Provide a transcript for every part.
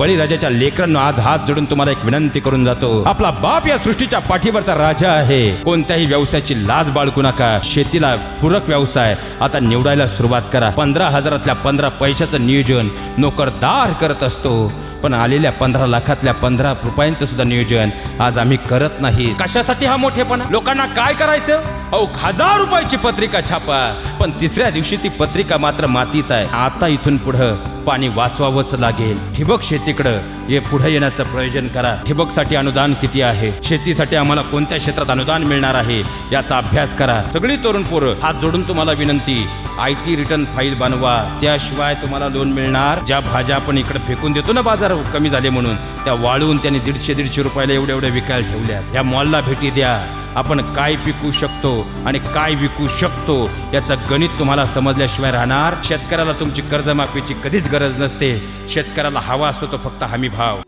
बळीराजाच्या लेकरांना आज हात जोडून तुम्हाला एक विनंती करून जातो. आपला बाप या सृष्टीच्या पाठीवरचा राजा आहे. कोणत्याही व्यवसायाची लाज बाळगू नका. शेतीला पूरक व्यवसाय. आता निवडायला सुरुवात करा. पंधरा हजारातल्या पंधरा पैशाचं नियोजन नोकरदार करत असतो. पण आलेल्या पंधरा लाखातल्या पंधरा रुपयांचं सुद्धा नियोजन आज आम्ही करत नाही. कशासाठी हा मोठेपणा? लोकांना काय करायचं? अहो हजार रुपयाची पत्रिका छापा. पण तिसऱ्या दिवशी ती पत्रिका मात्र मातीत आहे. आता इथून पुढं पाणी वाचवावंच लागेल. ठिबक शेतीकडं हे पुढे येण्याचं प्रयोजन करा. ठिबकसाठी अनुदान किती आहे? शेतीसाठी आम्हाला कोणत्या क्षेत्रात अनुदान मिळणार आहे? याचा अभ्यास करा. सगळी तरुण पोरं हात जोडून तुम्हाला विनंती. आय टी रिटर्न फाईल बनवा. त्याशिवाय तुम्हाला लोन मिळणार. ज्या भाज्या आपण इकडे फेकून देतो ना बाजार कमी झाले म्हणून त्या वाळून त्यांनी दीडशे दीडशे रुपयाला एवढ्या एवढ्या विकायला ठेवल्या या मॉलला भेटी द्या. आपण काय पिकू शकतो आणि काय विकू शकतो याचं गणित तुम्हाला समजल्याशिवाय राहणार. शेतकऱ्याला तुमची कर्जमाफीची कधीच गरज नसते. शेतकऱ्याला हवा असतो तो फक्त हमी भाव.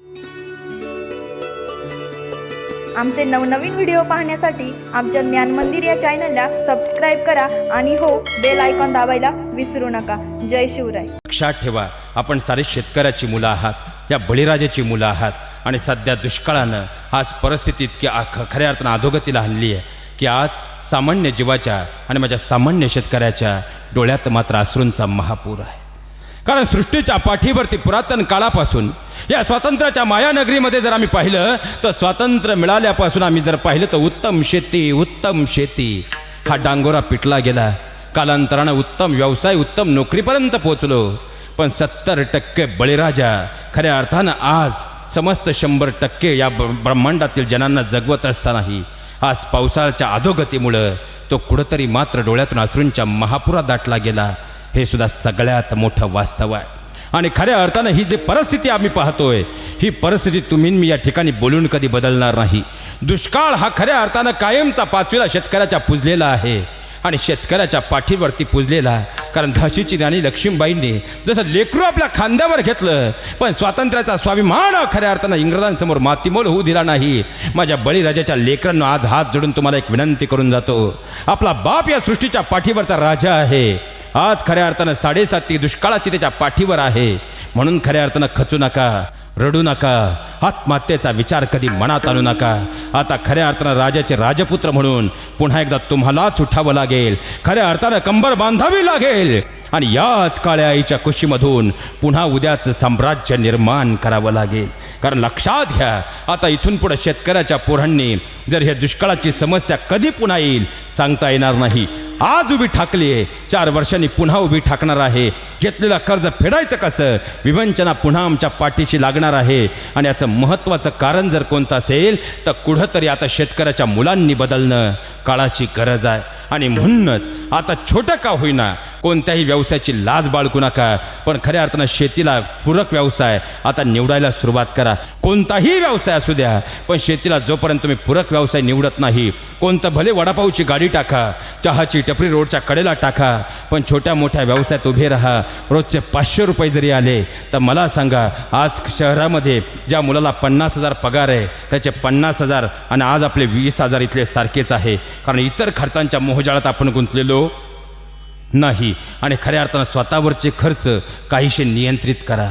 आमचे नवनवीन व्हिडिओ पाहण्यासाठी आमच्या ज्ञान मंदिर या चॅनलला सबस्क्राईब करा आणि हो बेल आयकॉन दाबायला विसरू नका. जय शिवराय. लक्षात ठेवा आपण सारे शेतकऱ्याची मुलं आहात. या बळीराजाची मुलं आहात. आणि सध्या दुष्काळानं आज परिस्थिती इतकी आख- खऱ्या अर्थानं अधोगतीला आणली आहे की आज सामान्य जीवाच्या आणि माझ्या सामान्य शेतकऱ्याच्या डोळ्यात मात्र अश्रूंचा महापूर आहे. कारण सृष्टीच्या पाठीवरती पुरातन काळापासून या स्वातंत्र्याच्या मायानगरीमध्ये जर आम्ही पाहिलं तर स्वातंत्र्य मिळाल्यापासून आम्ही जर पाहिलं तर उत्तम शेती उत्तम शेती. हा डांगोरा पिटला गेला. कालांतरानं उत्तम व्यवसाय उत्तम नोकरीपर्यंत पोचलो. पण सत्तर टक्के बळीराजा. खऱ्या अर्थानं आज समस्त शंभर टक्के या ब्रह्मांडातील जनांना जगवत असतानाही आज पावसाळ्याच्या अधोगतीमुळं तो कुठंतरी मात्र डोळ्यातून अश्रूंच्या महापुरात दाटला गेला हे सुद्धा सगळ्यात मोठं वास्तव आहे. आणि खऱ्या अर्थानं ही जी परिस्थिती आम्ही पाहतोय ही परिस्थिती तुम्ही मी या ठिकाणी बोलून कधी बदलणार नाही. दुष्काळ हा खऱ्या अर्थानं कायमचा पाचवीला शेतकऱ्याच्या पुजलेला आहे. आणि शेतकऱ्याच्या पाठीवरती पुजलेला. कारण झाशीची राणी लक्ष्मीबाईंनी जसं लेकरू आपल्या खांद्यावर घेतलं पण स्वातंत्र्याचा स्वाभिमान खऱ्या अर्थानं इंग्रजांसमोर मातीमोल होऊ दिला नाही. माझ्या बळीराजाच्या लेकरांना आज हात जोडून तुम्हाला एक विनंती करून जातो. आपला बाप या सृष्टीच्या पाठीवरचा राजा आहे. आज खऱ्या अर्थानं साडेसाती दुष्काळाची त्याच्या पाठीवर आहे. म्हणून खऱ्या अर्थानं खचू नका. रडू नका. आत्महत्येचा विचार कधी मनात आणू नका. आता खऱ्या अर्थानं राजाचे राजपुत्र म्हणून पुन्हा एकदा तुम्हालाच उठावं लागेल. खऱ्या अर्थानं कंबर बांधावी लागेल. आणि याच काळ्या आईच्या कुशीमधून पुन्हा उद्याचं साम्राज्य निर्माण करावं लागेल. कारण लक्षात घ्या आता इथून पुढे शेतकऱ्याच्या पोरांनी जर ह्या दुष्काळाची समस्या कधी पुन्हा येईल सांगता येणार नाही. आज उभी ठाकली आहे चार वर्षांनी पुन्हा उभी ठाकणार आहे. घेतलेलं कर्ज फेडायचं कसं? विवंचना पुन्हा आमच्या पाठीशी लागणार आहे. आणि याचं महत्त्वाचं कारण जर कोणतं असेल तर कुठंतरी आता शेतकऱ्याच्या मुलांनी बदलणं काळाची गरज आहे. आणि म्हणूनच आता छोटं का होईना कोणत्याही व्यवसायाची लाज बाळगू नका. पण खऱ्या अर्थानं शेतीला पूरक व्यवसाय. आता निवडायला सुरुवात करा. कोणताही व्यवसाय असू द्या पण शेतीला जोपर्यंत तुम्ही पूरक व्यवसाय निवडत नाही कोणतं भले वडापावची गाडी टाका चहाची टपरी रोडच्या कडेला टाका पण छोट्या मोठ्या व्यवसायात उभे राहा. रोजचे पाचशे रुपये जरी आले तर मला सांगा आज शहरामध्ये ज्या मुलाला पन्नास हजार पगार आहे त्याचे पन्नास हजार आणि आज आपले वीस हजार इथले सारखेच आहे. कारण इतर खर्चांच्या मोहजाळात आपण गुंतलेलो नाही. आणि खऱ्या अर्थानं स्वतःवरचे खर्च काहीशे नियंत्रित करा.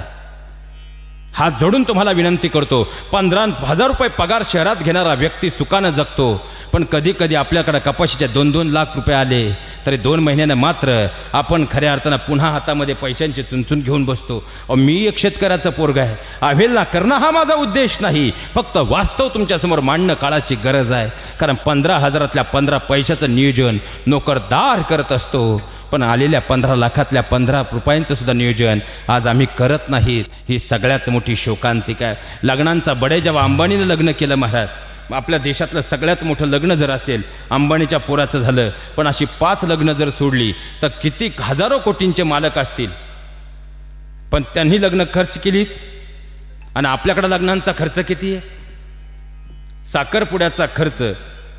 हात जोडून तुम्हाला विनंती करतो पंधरा हजार रुपये पगार शहरात घेणारा व्यक्ती सुखानं जगतो. पण कधी कधी आपल्याकडं कपाशीचे दोन दोन लाख रुपये आले तरी दोन महिन्यानं मात्र आपण खऱ्या अर्थानं पुन्हा हातामध्ये पैशांची चुंचून घेऊन बसतो. अहो, मी एक शेतकऱ्याचं पोरग आहे. अवेलना करणं हा माझा उद्देश नाही. फक्त वास्तव तुमच्यासमोर मांडणं काळाची गरज आहे. कारण पंधरा हजारातल्या पंधरा पैशाचं नियोजन नोकरदार करत असतो. पण आलेल्या पंधरा लाखातल्या पंधरा रुपयांचं सुद्धा नियोजन आज आम्ही करत नाहीत. ही सगळ्यात मोठी शोकांतिका आहे. लग्नांचा बडे जेव्हा अंबानीनं लग्न केलं महाराज आपल्या देशातलं सगळ्यात मोठं लग्न जर असेल अंबानीच्या पोराचं झालं पण अशी पाच लग्न जर सोडली तर किती हजारो कोटींचे मालक असतील. पण त्यांनी लग्न खर्च केलीत. आणि आपल्याकडं लग्नांचा खर्च किती आहे? साखरपुड्याचा खर्च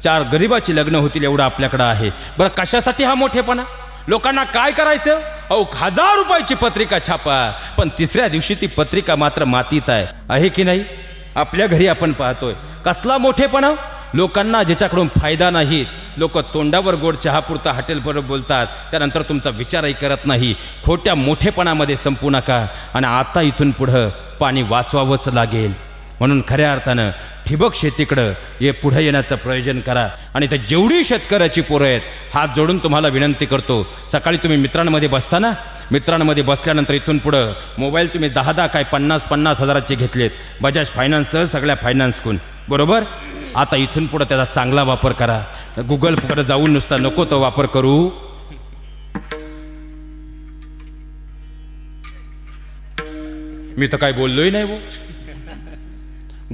चार गरिबाची लग्न होतील एवढं आपल्याकडं आहे. बरं कशासाठी हा मोठेपणा? लोकांना काय करायचं? अहो हजार रुपयाची पत्रिका छापा. पण तिसऱ्या दिवशी ती पत्रिका मात्र मातीत आहे. आहे की नाही? आपल्या घरी आपण पाहतोय. कसला मोठेपणा? लोकांना ज्याच्याकडून फायदा नाही लोक तोंडावर गोड चहापुरता हॉटेलभर बोलतात. त्यानंतर तुमचा विचारही करत नाही. खोट्या मोठेपणामध्ये संपू नका. आणि आता इथून पुढं पाणी वाचवावंच लागेल. म्हणून खऱ्या अर्थानं ठिबक शेतीकडं हे पुढं येण्याचं प्रयोजन करा. आणि त्या जेवढी शेतकऱ्याची पोरं आहेत हात जोडून तुम्हाला विनंती करतो. सकाळी तुम्ही मित्रांमध्ये बसता ना? मित्रांमध्ये बसल्यानंतर इथून पुढं मोबाईल तुम्ही दहा दहा काय पन्नास पन्नास हजाराचे घेतलेत. बजाज फायनान्ससह सगळ्या फायनान्सकून. बरोबर? आता इथून पुढं त्याचा चांगला वापर करा. गुगलकडे जाऊन नुसता नको तो वापर करू. मी तर काय बोललोही नाही भाऊ.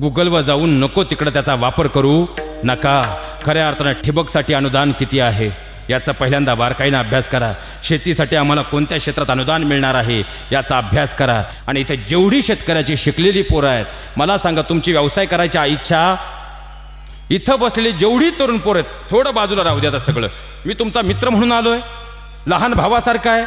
गुगलवर जाऊन नको तिकडं त्याचा वापर करू नका. खऱ्या अर्थानं ठिबकसाठी अनुदान किती आहे? याचा पहिल्यांदा बारकाईनं अभ्यास करा. शेतीसाठी आम्हाला कोणत्या क्षेत्रात अनुदान मिळणार आहे? याचा अभ्यास करा. आणि इथे जेवढी शेतकऱ्याची शिकलेली पोरं आहेत मला सांगा तुमची व्यवसाय करायची इच्छा? इथं बसलेली जेवढी तरुण पोरं आहेत थोडं बाजूला राहू द्या सगळं. मी तुमचा मित्र म्हणून आलो आहे लहान भावासारखा आहे.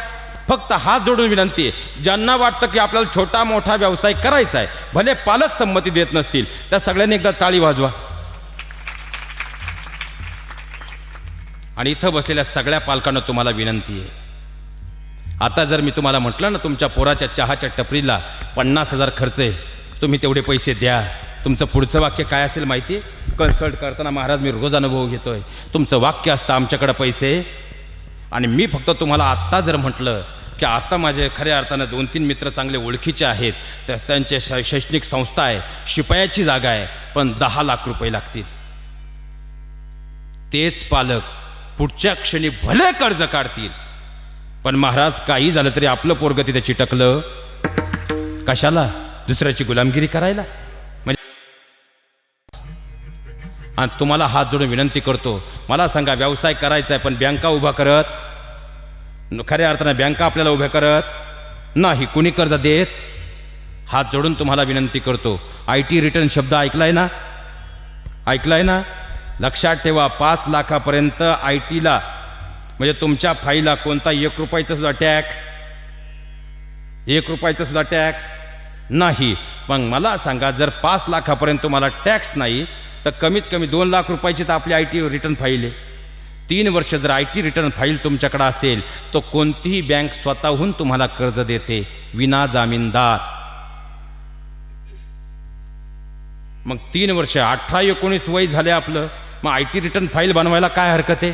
फक्त हात जोडून विनंती आहे. ज्यांना वाटतं की आपल्याला छोटा मोठा व्यवसाय करायचा आहे भले पालक संमती देत नसतील त्या सगळ्यांनी एकदा टाळी वाजवा. आणि इथं बसलेल्या सगळ्या पालकांना तुम्हाला विनंती आहे. आता जर मी तुम्हाला म्हटलं ना तुमच्या पोराच्या चहाच्या टपरीला पन्नास हजार खर्च आहे तुम्ही तेवढे पैसे द्या. तुमचं पुढचं वाक्य काय असेल माहिती? कन्सल्ट करताना महाराज मी रोज अनुभव घेतोय. तुमचं वाक्य असतं आमच्याकडं पैसे. आणि मी फक्त तुम्हाला आत्ता जर म्हटलं की आता माझे खऱ्या अर्थानं दोन तीन मित्र चांगले ओळखीचे आहेत त्यास त्यांचे शैक्षणिक संस्था आहे शिपायाची जागा आहे पण दहा लाख रुपये लागतील. तेच पालक पुढच्या क्षणी भले कर्ज काढतील पण महाराज काही झालं तरी आपलं पोरग तिथे चिटकलं. कशाला? दुसऱ्याची गुलामगिरी करायला? म्हणजे आणि तुम्हाला हात जोडून विनंती करतो मला सांगा व्यवसाय करायचा आहे पण बँका उभा करत खऱ्या अर्थानं बँका आपल्याला उभ्या करत नाही कुणी कर्ज देत हात जोडून तुम्हाला विनंती करतो. आय टी रिटर्न शब्द ऐकलाय ना? ऐकलाय ना? लक्षात ठेवा पाच लाखापर्यंत आय टीला म्हणजे तुमच्या फाईला कोणता एक रुपयाचा सुद्धा टॅक्स एक रुपयाचा सुद्धा टॅक्स नाही. पण मला सांगा जर पाच लाखापर्यंत तुम्हाला टॅक्स नाही तर कमीत कमी दोन लाख रुपयाची तर आपली आय टी रिटर्न फाईल आहे. तीन वर्ष जर आय टी रिटर्न फाईल तुमच्याकडे असेल तर कोणतीही बँक स्वतःहून तुम्हाला कर्ज देते. विना जामीनदार. मग तीन वर्ष अठरा एकोणीस वय झाले आपलं. मग आय टी रिटर्न फाईल बनवायला काय हरकत आहे?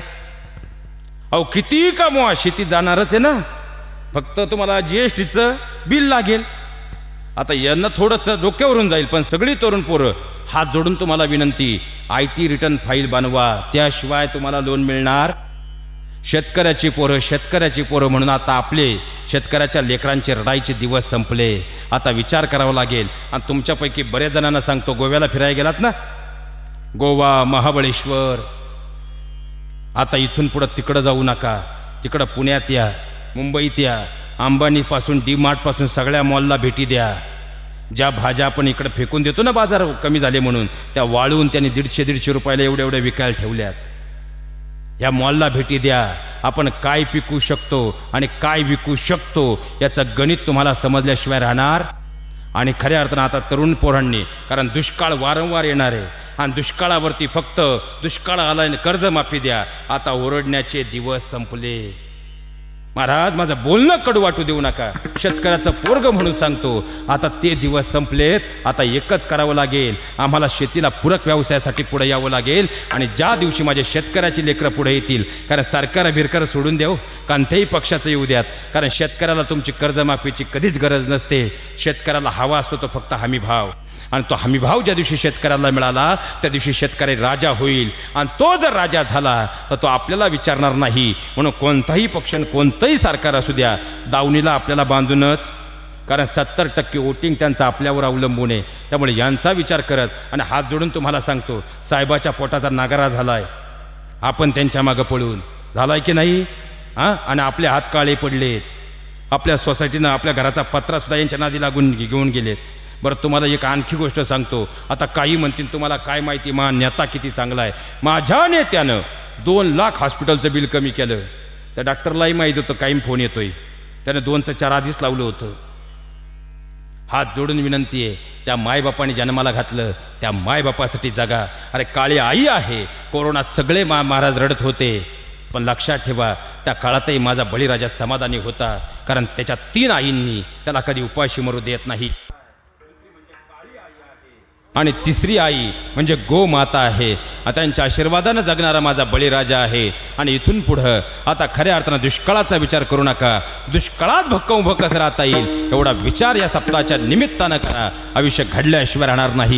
अहो किती कमवा शेतीत जाणारच आहे ना. फक्त तुम्हाला जी एस टीचं बिल लागेल. आता यांना थोडंसं डोक्यावरून जाईल पण सगळी तरुण पोरं हात जोडून तुम्हाला विनंती आय टी रिटर्न फाईल बनवा त्याशिवाय तुम्हाला लोन मिळणार. शेतकऱ्याची पोरं शेतकऱ्याची पोरं म्हणून आता आपले शेतकऱ्याच्या लेकरांचे रडाईचे दिवस संपले. आता विचार करावा लागेल. आणि तुमच्यापैकी बऱ्याच जणांना सांगतो गोव्याला फिरायला गेलात ना? गोवा महाबळेश्वर. आता इथून पुढं तिकडं जाऊ नका. तिकडं पुण्यात या मुंबईत या. अंबानीपासून डी मार्टपासून सगळ्या मॉलला भेटी द्या. ज्या भाज्या आपण इकडं फेकून देतो ना बाजार कमी झाले म्हणून त्या वाळून त्यांनी दीडशे दीडशे रुपयाला एवढ्या एवढ्या विकायला ठेवल्यात. या मॉलला भेटी द्या. आपण काय पिकू शकतो आणि काय विकू शकतो याचं गणित तुम्हाला समजल्याशिवाय राहणार आणि खऱ्या अर्थानं आता तरुण पोरांनी कारण दुष्काळ वारंवार येणार आहे आणि दुष्काळावरती फक्त दुष्काळ आला कर्जमाफी द्या. आता ओरडण्याचे दिवस संपले. महाराज माझं बोलणं कडू वाटू देऊ नका. शेतकऱ्याचं पोरग म्हणून सांगतो. आता ते दिवस संपलेत आता एकच करावं लागेल. आम्हाला शेतीला पूरक व्यवसायासाठी पुढे यावं लागेल आणि ज्या दिवशी माझ्या शेतकऱ्याची लेकरं पुढे येतील कारण सरकार बिरकर सोडून देऊ हो. कोणत्याही पक्षाचं येऊ द्यात कारण शेतकऱ्याला तुमची कर्जमाफीची कधीच गरज नसते. शेतकऱ्याला हवा असतो तो फक्त हमी भाव आणि तो हमीभाव ज्या दिवशी शेतकऱ्याला मिळाला त्या दिवशी शेतकरी राजा होईल. आणि तो जर राजा झाला तर तो आपल्याला विचारणार नाही. म्हणून कोणताही पक्ष कोणतंही सरकार असू द्या दावणीला आपल्याला बांधूनच कारण सत्तर टक्के वोटिंग त्यांचं आपल्यावर अवलंबून आहे. त्यामुळे यांचा विचार करत आणि हात जोडून तुम्हाला सांगतो साहेबाच्या पोटाचा नागारा झाला आहे आपण त्यांच्या मागं पळून. झालाय की नाही? हां? आणि आपले हात काळे पडलेत. आपल्या सोसायटीनं आपल्या घराचा पत्रासुद्धा यांच्या नादी लागून घेऊन गेलेत. बरं तुम्हाला एक आणखी गोष्ट सांगतो. आता काही म्हणतील तुम्हाला काय माहिती? मा नेता किती चांगला आहे. माझ्या नेत्यानं दोन लाख हॉस्पिटलचं बिल कमी केलं. त्या डॉक्टरलाही माहीत होतं काही फोन येतोय. त्यानं दोनचं चार आधीच लावलं होतं. हात जोडून विनंती आहे ज्या मायबापाने जन्माला घातलं त्या मायबापासाठी जगा. अरे काळी आई आहे. कोरोनात सगळे मा महाराज रडत होते. पण लक्षात ठेवा त्या काळातही माझा बळीराजा समाधानी होता. कारण त्याच्या तीन आईंनी त्याला कधी उपाशी मरू देत नाही. आणि तिसरी आई म्हणजे गोमाता आहे. त्यांच्या आशीर्वादानं जगणारा माझा बळीराजा आहे. आणि इथून पुढं आता खऱ्या अर्थानं दुष्काळाचा विचार करू नका. दुष्काळात भक्क उभं कसं राहता येईल? एवढा विचार या सप्ताहाच्या निमित्तानं करा. आयुष्य घडल्याशिवाय राहणार नाही.